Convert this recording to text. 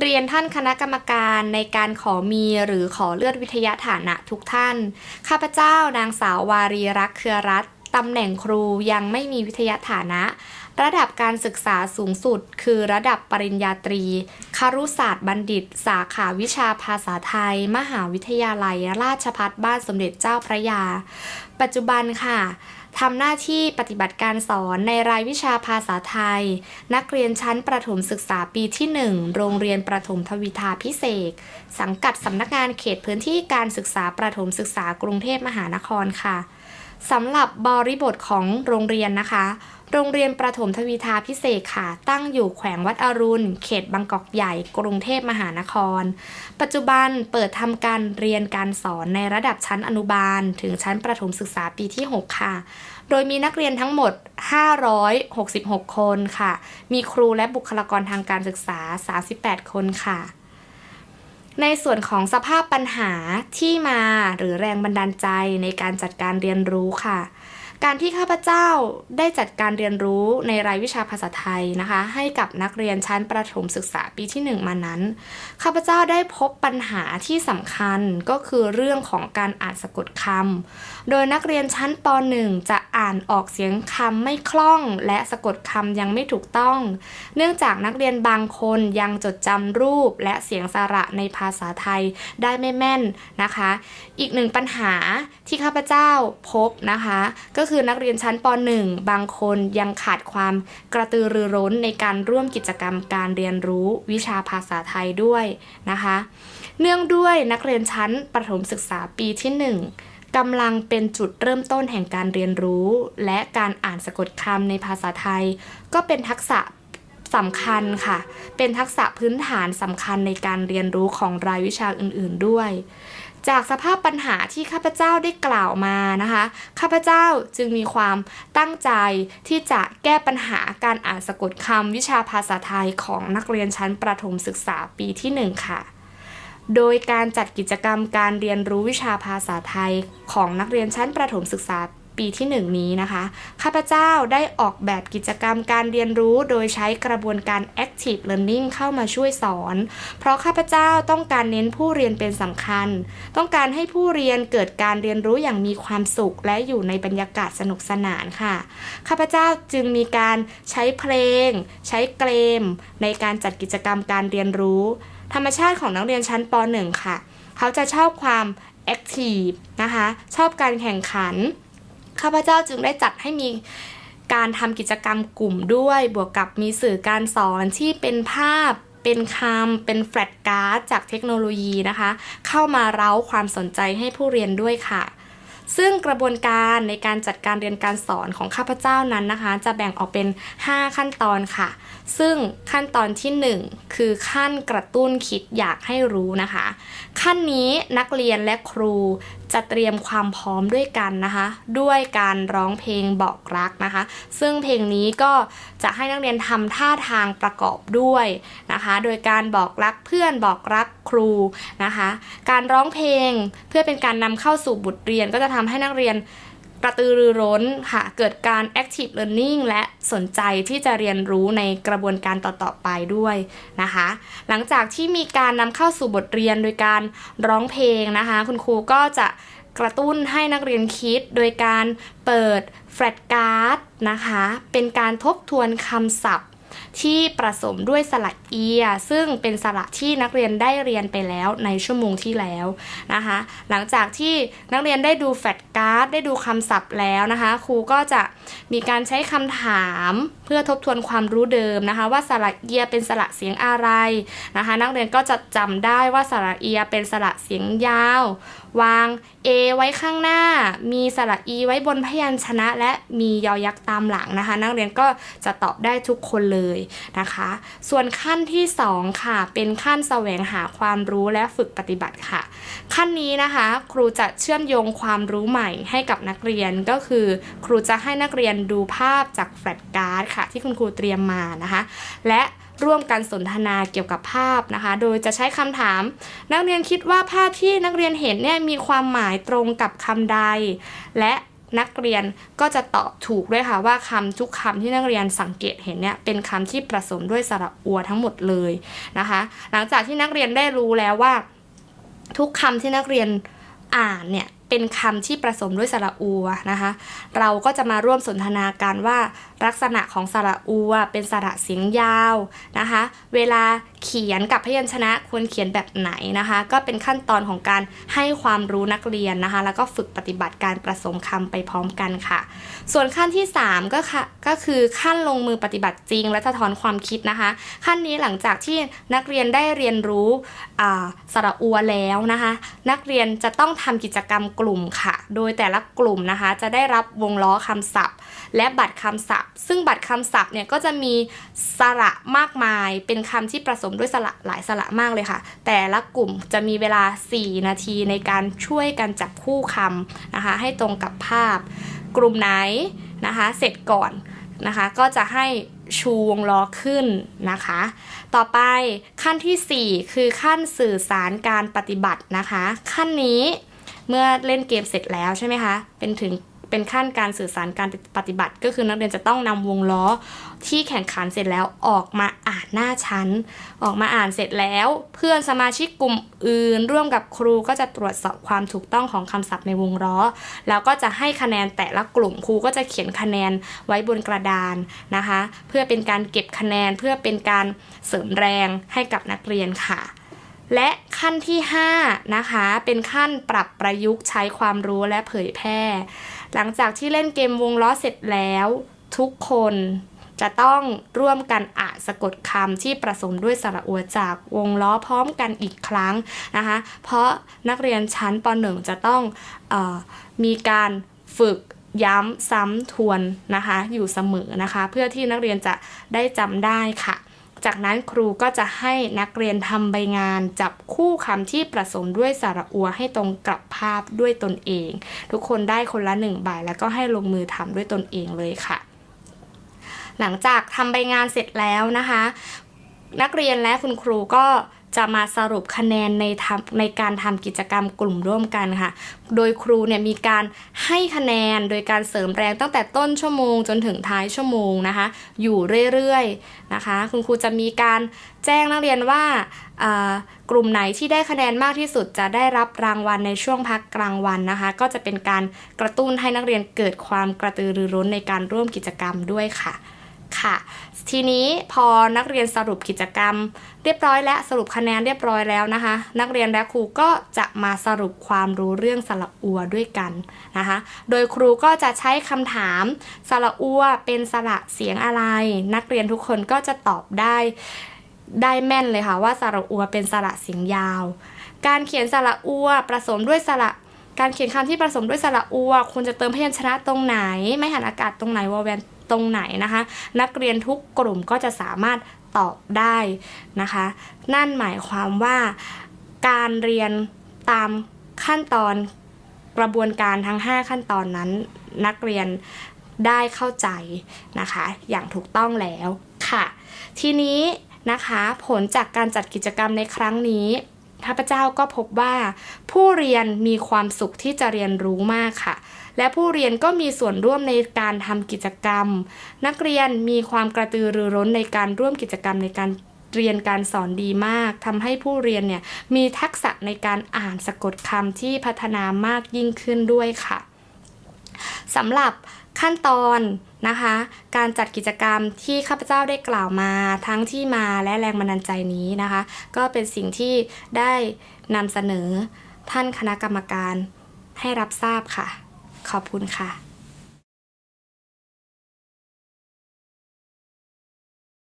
เรียนท่านคณะกรรมการในการขอมีหรือขอเลือนวิทยาฐานะทุกท่าน ข้าพเจ้านางสาววารีรักษ์เครือรัตตำแหน่งครูยังไม่มีวิทยาฐานะ ระดับการศึกษาสูงสุด คือระดับปริญญาตรี ครุศาสตร์บัณฑิต สาขาวิชาภาษาไทย มหาวิทยาลัย ราชภัฏบ้านสมเด็จเจ้าพระยา ปัจจุบันค่ะ ทำหน้าที่ปฏิบัติการสอนในรายวิชาภาษาไทย นักเรียนชั้นประถมศึกษาปีที่ 1 โรงเรียนประถมทวิทาพิเศษ สังกัดสำนักงานเขตพื้นที่การศึกษาประถมศึกษากรุงเทพมหานครค่ะ สำหรับบริบทของโรงเรียนนะคะ โรงเรียนประถมทวีทาพิเศษค่ะ ตั้งอยู่แขวงวัดอรุณ เขตบางกอกใหญ่ กรุงเทพมหานคร ปัจจุบันเปิดทำการเรียนการสอนในระดับชั้นอนุบาล ถึงชั้นประถมศึกษาปีที่ 6 ค่ะ โดยมีนักเรียนทั้งหมด 566 คนค่ะ มีครูและบุคลากรทางการศึกษา 38 คนค่ะ ในส่วนของสภาพปัญหาที่มาหรือแรงบันดาลใจในการจัดการเรียนรู้ค่ะ การที่ข้าพเจ้าได้จัดการเรียนรู้ในรายวิชาภาษาไทยนะคะ ให้กับนักเรียนชั้นประถมศึกษาปีที่ 1 มานั้น ข้าพเจ้าได้พบปัญหาที่สำคัญก็คือเรื่องของการอ่านสะกดคำโดยนักเรียนชั้นป .1 จะอ่านออกเสียงคำไม่คล่อง และสะกดคำยังไม่ถูกต้อง เนื่องจากนักเรียนบางคนยังจดจำรูปและเสียงสระในภาษาไทยได้ไม่แม่นนะคะ อีกหนึ่งปัญหาที่ข้าพเจ้าพบนะคะก็คือนักเรียนชั้นป .1 บางคนยังขาดความกระตือรือร้นในการร่วมกิจกรรมการเรียนรู้วิชาภาษาไทยด้วยนะคะ เนื่องด้วยนักเรียนชั้นประถมศึกษาปีที่ 1กำลังเป็นจุดเริ่มต้นแห่งการเรียนรู้ และการอ่านสะกดคำในภาษาไทย ก็เป็นทักษะ สำคัญค่ะ เป็นทักษะพื้นฐานสำคัญในการเรียนรู้ของรายวิชาอื่น ๆด้วย จากสภาพปัญหาที่ข้าพเจ้าได้กล่าวมานะคะ ข้าพเจ้าจึงมีความตั้งใจที่จะแก้ปัญหาการอ่านสะกดคำวิชาภาษาไทยของนักเรียนชั้นประถมศึกษาปีที่ 1 ค่ะโดยการจัดกิจกรรมการเรียนรู้วิชาภาษาไทยของนักเรียนชั้นประถมศึกษา ปีที่ 1 นี้นะคะ ข้าพเจ้าได้ออกแบบกิจกรรมการเรียนรู้โดยใช้กระบวนการ active learning เข้ามาช่วยสอน เพราะข้าพเจ้าต้องการเน้นผู้เรียนเป็นสำคัญ ต้องการให้ผู้เรียนเกิดการเรียนรู้อย่างมีความสุข และอยู่ในบรรยากาศสนุกสนานค่ะ ข้าพเจ้าจึงมีการใช้เพลง ใช้เกม ในการจัดกิจกรรมการเรียนรู้ ธรรมชาติของนักเรียนชั้นป .1 ค่ะ เขาจะชอบความ active นะคะ ชอบการแข่งขัน ข้าพเจ้าจึงได้จัดให้มีการทำกิจกรรมกลุ่มด้วย บวกกับมีสื่อการสอนที่เป็นภาพเป็นคำเป็นแฟลชการ์ดจากเทคโนโลยีนะคะ เข้ามาเร้าความสนใจให้ผู้เรียนด้วยค่ะ ซึ่งกระบวนการในการจัดการเรียนการสอนของข้าพเจ้านั้นนะคะ จะแบ่งออกเป็น 5 ขั้นตอนค่ะ ซึ่งขั้นตอนที่ 1 คือขั้นกระตุ้นคิดอยากให้รู้นะคะ ขั้นนี้นักเรียนและครูจะเตรียมความพร้อมด้วยกันนะคะ ด้วยการร้องเพลงบอกรักนะคะ ซึ่งเพลงนี้ก็จะให้นักเรียนทำท่าทางประกอบด้วยนะคะ โดยการบอกรักเพื่อนบอกรักครูนะคะ การร้องเพลงเพื่อเป็นการนำเข้าสู่บทเรียนก็จะทำให้นักเรียน กระตือรือร้นค่ะ เกิดการ active learning และสนใจที่จะเรียนรู้ในกระบวนการต่อๆไปด้วยนะคะ หลังจากที่มีการนำเข้าสู่บทเรียนโดยการร้องเพลงนะคะ คุณครูก็จะกระตุ้นให้นักเรียนคิดโดยการเปิดแฟลชการ์ดนะคะ เป็นการทบทวนคำศัพท์ ที่ประสมด้วยสระเอีย ซึ่งเป็นสระที่นักเรียนได้เรียนไปแล้วในชั่วโมงที่แล้วนะคะ หลังจากที่นักเรียนได้ดูแฟลชการ์ดได้ดูคำศัพท์แล้วนะคะ ครูก็จะมีการใช้คำถามเพื่อทบทวนความรู้เดิมนะคะ ว่าสระเอียเป็นสระเสียงอะไรนะคะ นักเรียนก็จะจำได้ว่าสระเอียเป็นสระเสียงยาว วาง A ไว้ข้างหน้า มีสระอีไว้บนพยัญชนะ และมียอยักษ์ตามหลังนะคะ นักเรียนก็จะตอบได้ทุกคนเลยนะคะ ส่วนขั้นที่ 2 ค่ะ เป็นขั้นแสวงหาความรู้และฝึกปฏิบัติค่ะ ขั้นนี้นะคะ ครูจะเชื่อมโยงความรู้ใหม่ให้กับนักเรียนก็คือ ครูจะให้นักเรียนดูภาพจากแฟลชการ์ดค่ะ ที่คุณครูเตรียมมานะคะ และร่วมกันสนทนาเกี่ยวกับภาพนะคะ โดยจะใช้คำถาม นักเรียนคิดว่าภาพที่นักเรียนเห็นเนี่ยมีความหมายตรงกับคำใด และ นักเรียนก็จะตอบถูกด้วยค่ะว่าคำทุกคำที่นักเรียนสังเกตเห็นเนี่ยเป็นคำที่ผสมด้วยสระอัวทั้งหมดเลยนะคะ หลังจากที่นักเรียนได้รู้แล้วว่า ทุกคำที่นักเรียนอ่านเนี่ย เป็นคำที่ผสมด้วยสระอัวนะคะ เราก็จะมาร่วมสนทนาการว่าลักษณะของสระอัวเป็นสระเสียงยาวนะคะ เวลาเขียนกับพยัญชนะควรเขียนแบบไหนนะคะ ก็เป็นขั้นตอนของการให้ความรู้นักเรียนนะคะ แล้วก็ฝึกปฏิบัติการผสมคำไปพร้อมกันค่ะ ส่วนขั้นที่ 3 ก็ค่ะก็คือขั้นลงมือปฏิบัติจริง และสะท้อนความคิดนะคะ ขั้นนี้หลังจากที่นักเรียนได้เรียนรู้อ่าสระอัวแล้วนะคะ นักเรียนจะต้องทำกิจกรรมกลุ่มค่ะ โดยแต่ละกลุ่มนะคะ จะได้รับวงล้อคำศัพท์ และบัตรคำศัพท์ ซึ่งบัตรคำศัพท์เนี่ยก็จะมีสระมากมาย เป็นคำที่ผสมด้วยสระหลายสระมากเลยค่ะ แต่ละกลุ่มจะมีเวลา 4 นาทีในการช่วยกันจับคู่คำนะคะ ให้ตรงกับภาพ กลุ่มไหนนะคะ เสร็จก่อนนะคะ ก็จะให้ชูวงล้อขึ้นนะคะ ต่อไปขั้นทีสี่4 คือขั้นสื่อสารการปฏิบัตินะคะ ขั้นนี้ เมื่อเล่นเกมเสร็จแล้วใช่ไหมคะ เป็นถึงเป็นขั้นการสื่อสารการปฏิบัติ ก็คือนักเรียนจะต้องนำวงล้อที่แข่งขันเสร็จแล้วออกมาอ่านหน้าชั้น ออกมาอ่านเสร็จแล้ว เพื่อนสมาชิกกลุ่มอื่น ร่วมกับครูก็จะตรวจสอบความถูกต้องของคำศัพท์ในวงล้อ แล้วก็จะให้คะแนนแต่ละกลุ่มครูก็จะเขียนคะแนนไว้บนกระดานนะคะ เพื่อเป็นการเก็บคะแนนเพื่อเป็นการเสริมแรงให้กับนักเรียนค่ะ และขั้นที่5นะคะเป็นขั้นปรับประยุกต์ใช้ความรู้และเผยแพร่ หลังจากที่เล่นเกมวงล้อเสร็จแล้ว ทุกคนจะต้องร่วมกันอ่านสะกดคำที่ประสมด้วยสระอัวจากวงล้อพร้อมกันอีกครั้งนะคะ เพราะนักเรียนชั้นป .1 จะต้องออมีการฝึกย้ำซ้ำทวนนะคะ อยู่เสมอนะคะ เพื่อที่นักเรียนจะได้จำได้ค่ะ จากนั้นครูก็จะให้นักเรียนทำใบงาน จับคู่คำที่ประสมด้วยสระอัวให้ตรงกับภาพด้วยตนเอง ทุกคนได้คนละหนึ่งใบแล้วก็ให้ลงมือทำด้วยตนเองเลยค่ะ หลังจากทำใบงานเสร็จแล้วนะคะ นักเรียนและคุณครูก็ จะมาสรุปคะแนนในทำในการทำกิจกรรมกลุ่มร่วมกันค่ะ โดยครูเนี่ยมีการให้คะแนนโดยการเสริมแรงตั้งแต่ต้นชั่วโมงจนถึงท้ายชั่วโมงนะคะ อยู่เรื่อยๆนะคะ คุณครูจะมีการแจ้งนักเรียนว่าอ่ากลุ่มไหนที่ได้คะแนนมากที่สุดจะได้รับรางวัลในช่วงพักกลางวันนะคะ ก็จะเป็นการกระตุ้นให้นักเรียนเกิดความกระตือรือร้นในการร่วมกิจกรรมด้วยค่ะ ค่ะ ทีนี้พอนักเรียนสรุปกิจกรรม เรียบร้อยและสรุปคะแนนเรียบร้อยแล้วนะคะ นักเรียนและครูก็จะมาสรุปความรู้เรื่องสระอัวด้วยกันนะคะ โดยครูก็จะใช้คำถามสระอัวเป็นสระเสียงอะไร นักเรียนทุกคนก็จะตอบได้ได้แม่นเลยค่ะว่าสระอัวเป็นสระเสียงยาว การเขียนสระอัวผสมด้วยสระการเขียนคำที่ผสมด้วยสระอัวควรจะเติมพยัญชนะตรงไหน ไม่หันอากาศตรงไหนวอลแวน ตรงไหนนะคะ นักเรียนทุกกลุ่มก็จะสามารถตอบได้นะคะ นั่นหมายความว่าการเรียนตามขั้นตอนกระบวนการทั้ง 5 ขั้นตอนนั้น นักเรียนได้เข้าใจนะคะ อย่างถูกต้องแล้วค่ะ ทีนี้นะคะผลจากการจัดกิจกรรมในครั้งนี้ข้าพเจ้าก็พบว่าผู้เรียนมีความสุขที่จะเรียนรู้มากค่ะ และผู้เรียนก็มีส่วนร่วมในการทำกิจกรรม นักเรียนมีความกระตือรือร้นในการร่วมกิจกรรมในการเรียนการสอนดีมากทำให้ผู้เรียนเนี่ยมีทักษะในการอ่านสะกดคำที่พัฒนามากยิ่งขึ้นด้วยค่ะสำหรับขั้นตอนนะคะ การจัดกิจกรรมที่ข้าพเจ้าได้กล่าวมาทั้งที่มาและแรงบันดาลใจนี้นะคะ ก็เป็นสิ่งที่ได้นำเสนอท่านคณะกรรมการให้รับทราบค่ะ ขอบคุณค่ะ